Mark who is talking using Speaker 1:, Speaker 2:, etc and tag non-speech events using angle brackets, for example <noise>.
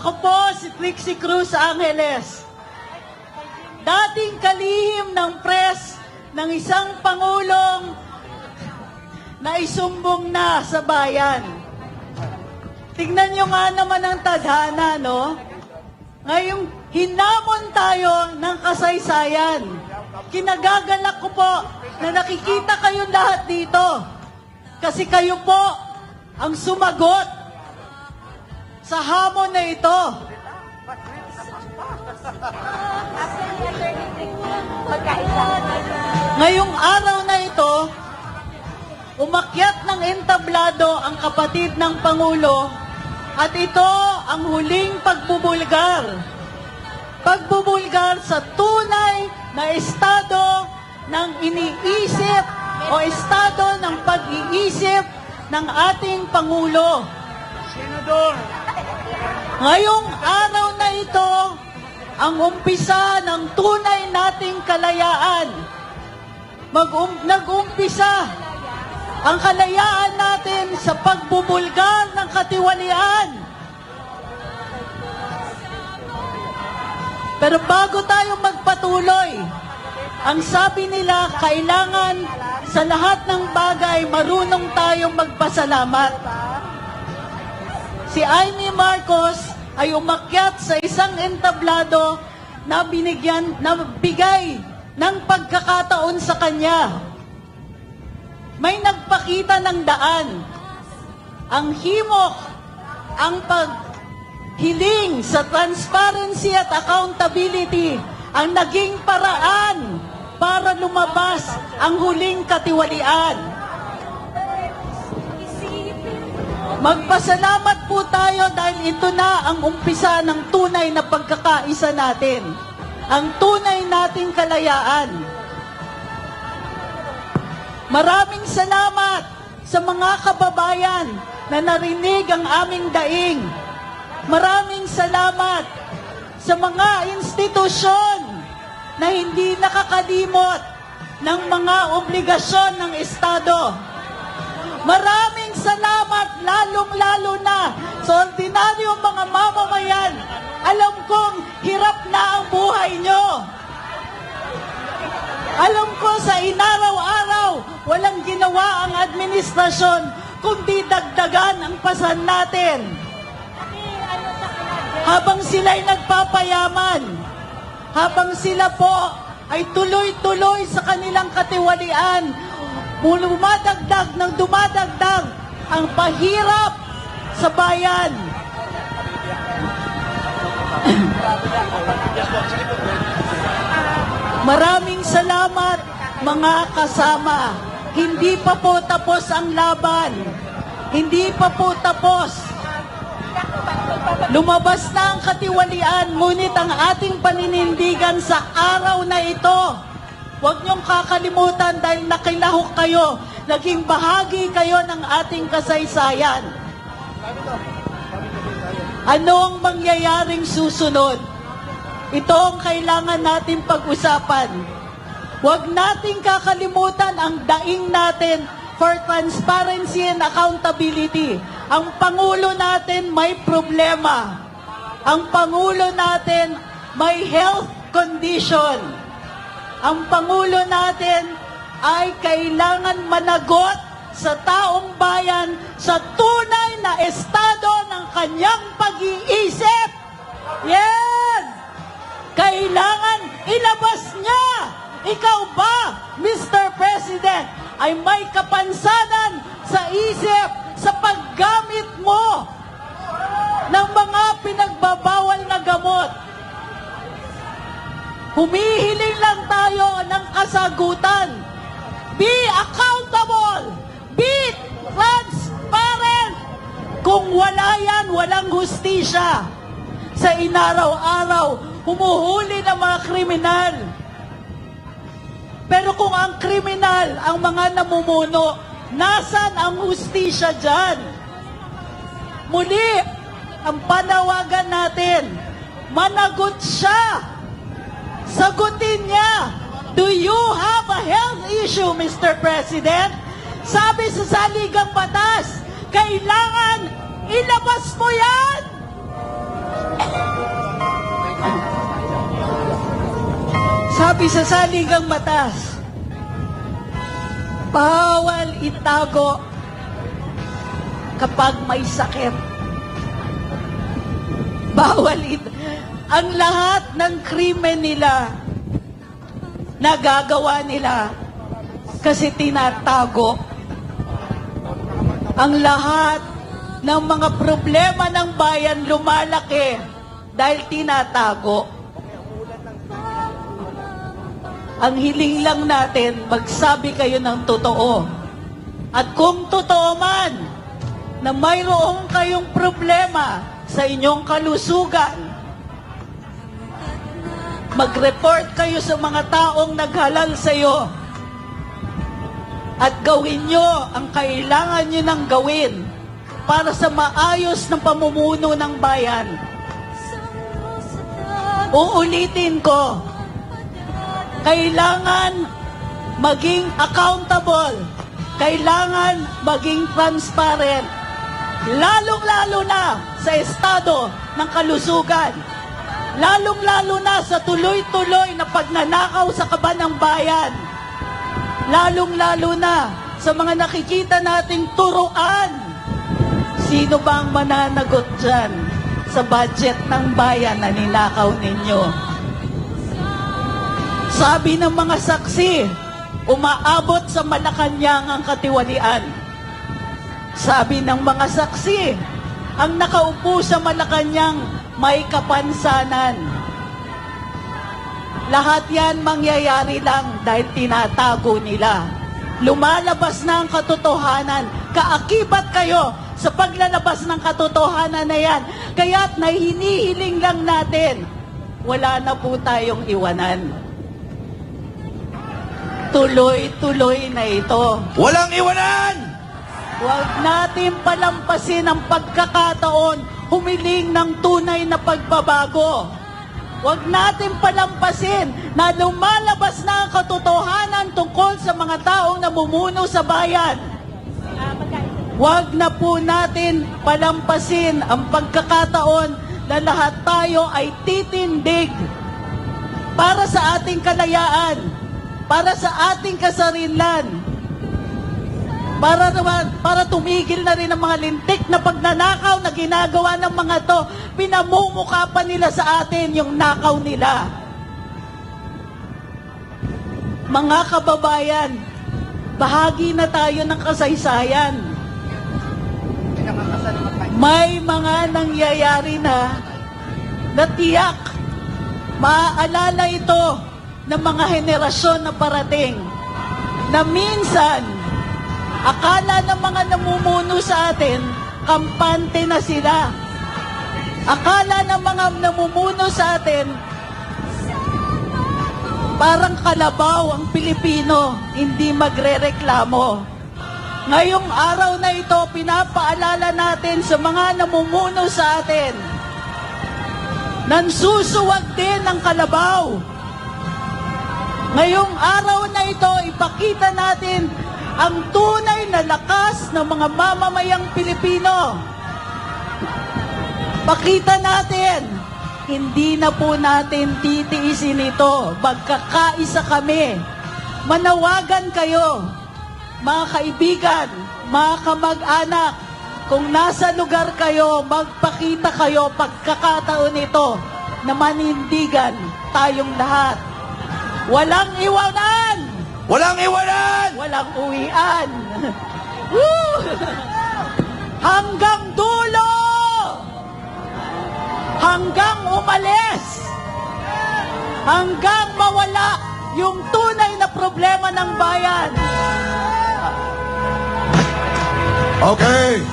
Speaker 1: Ako po si Trixie Cruz Angeles. Dating kalihim ng press ng isang pangulong na isumbong na sa bayan. Tignan nyo nga naman ang tadhana, no? Ngayong hinamon tayo ng kasaysayan. Kinagagalak ko po na nakikita kayong lahat dito. Kasi kayo po ang sumagot sa hamon na ito. Ngayong araw na ito, umakyat ng entablado ang kapatid ng Pangulo at ito ang huling pagbubulgar. Pagbubulgar sa tunay na estado ng iniisip o estado ng pag-iisip ng ating Pangulo.
Speaker 2: Senador,
Speaker 1: Ngayong araw na ito, ang umpisa ng tunay nating kalayaan. Mag nag-umpisa ang kalayaan natin sa pagbubulgar ng katiwalian. Pero bago tayo magpatuloy, ang sabi nila, kailangan sa lahat ng bagay marunong tayong magpasalamat. Si Amy Marcos ay umakyat sa isang entablado na binigyan, na bigay ng pagkakataon sa kanya. May nagpakita ng daan. Ang himok, ang paghiling sa transparency at accountability ang naging paraan para lumabas ang huling katiwalian. Magpasalamat po tayo dahil ito na ang umpisa ng tunay na pagkakaisa natin. Ang tunay nating kalayaan. Maraming salamat sa mga kababayan na narinig ang aming daing. Maraming salamat sa mga institusyon na hindi nakakalimot ng mga obligasyon ng Estado. Maraming salamat lalong-lalo na sa ordinaryong mga mamamayan. Alam kong hirap na ang buhay nyo. Alam ko sa inaraw-araw, walang ginawa ang administrasyon kundi dagdagan ang pasan natin. Habang sila'y nagpapayaman, habang sila po ay tuloy-tuloy sa kanilang katiwalian, dumadagdag ng dumadagdag ang pahirap sa bayan. <clears throat> Maraming salamat mga kasama. Hindi pa po tapos ang laban. Hindi pa po tapos. Lumabas na ang katiwalian, ngunit ang ating paninindigan sa araw na ito, huwag niyong kakalimutan dahil nakilahok kayo, naging bahagi kayo ng ating kasaysayan. Ano ang mangyayaring susunod? Ito ang kailangan natin pag-usapan. Huwag nating kakalimutan ang daing natin for transparency and accountability. Ang Pangulo natin may problema. Ang Pangulo natin may health condition. Ang Pangulo natin ay kailangan managot sa taong bayan sa tunay na estado ng kanyang pag-iisip. Yan! Kailangan ilabas niya. Ikaw ba, Mr. President, ay may kapansanan sa isip sa paggamit mo ng mga pinagbabawal na gamot. Humihiling lang tayo ng kasagutan. Be accountable. Be transparent. Kung wala yan, walang hustisya. Sa inaraw-araw, humuhuli ng mga kriminal. Pero kung ang kriminal, ang mga namumuno, nasan ang hustisya dyan? Muli, ang panawagan natin, managot siya. Sagutin niya, do you have a health issue, Mr. President? Sabi sa saligang batas, kailangan ilabas mo yan! Sabi sa saligang batas, bawal itago kapag may sakit. Bawal ito. Ang lahat ng krimen nila, nagagawa nila kasi tinatago. Ang lahat ng mga problema ng bayan lumalaki dahil tinatago. Ang hiling lang natin, magsabi kayo ng totoo. At kung totoo man na mayroong kayong problema sa inyong kalusugan, mag-report kayo sa mga taong naghalal sa iyo at gawin nyo ang kailangan nyo nang gawin para sa maayos ng pamumuno ng bayan. Uulitin ko, kailangan maging accountable, kailangan maging transparent, lalong-lalo na sa estado ng kalusugan, lalong-lalo na sa tuloy-tuloy na pagnanakaw sa kaban ng bayan, lalong-lalo na sa mga nakikita nating turuan. Sino ba ang mananagot dyan sa budget ng bayan na ninakaw ninyo? Sabi ng mga saksi, umaabot sa Malacanang ang katiwalian. Sabi ng mga saksi, ang nakaupo sa Malacanang may kapansanan. Lahat yan mangyayari lang dahil tinatago nila. Lumalabas na ang katotohanan. Kaakibat kayo sa paglalabas ng katotohanan na yan. Kaya't nahinihiling lang natin, wala na po tayong iwanan. Tuloy-tuloy na ito.
Speaker 2: Walang iwanan!
Speaker 1: Huwag natin palampasin ang pagkakataon humiling ng tunay na pagbabago. Huwag natin palampasin na lumalabas na ang katotohanan tungkol sa mga taong namumuno sa bayan. Huwag na po natin palampasin ang pagkakataon na lahat tayo ay titindig para sa ating kalayaan, para sa ating kasarilan, para naman, para tumigil na rin ang mga lintik na pagnanakaw na ginagawa ng mga to, pinamumukha pa nila sa atin yung nakaw nila. Mga kababayan, bahagi na tayo ng kasaysayan. May mga nangyayari na na tiyak maaalala ito ng mga henerasyon na parating na minsan akala ng mga namumuno sa atin kampante na sila. Akala ng mga namumuno sa atin parang kalabaw ang Pilipino, hindi magrereklamo. Ngayong araw na ito, pinapaalala natin sa mga namumuno sa atin, nansusuwag din ng kalabaw. Ngayong araw na ito, ipakita natin ang tunay na lakas ng mga mamamayang Pilipino. Pakita natin, hindi na po natin titiisin ito. Magkakaisa kami. Manawagan kayo, mga kaibigan, mga kamag-anak, kung nasa lugar kayo, magpakita kayo pagkakataon ito na manindigan tayong lahat. Walang iwanan!
Speaker 2: Walang iwanan!
Speaker 1: Walang uwian. <laughs> Woo! Hanggang dulo! Hanggang umalis! Hanggang mawala yung tunay na problema ng bayan.
Speaker 2: Okay.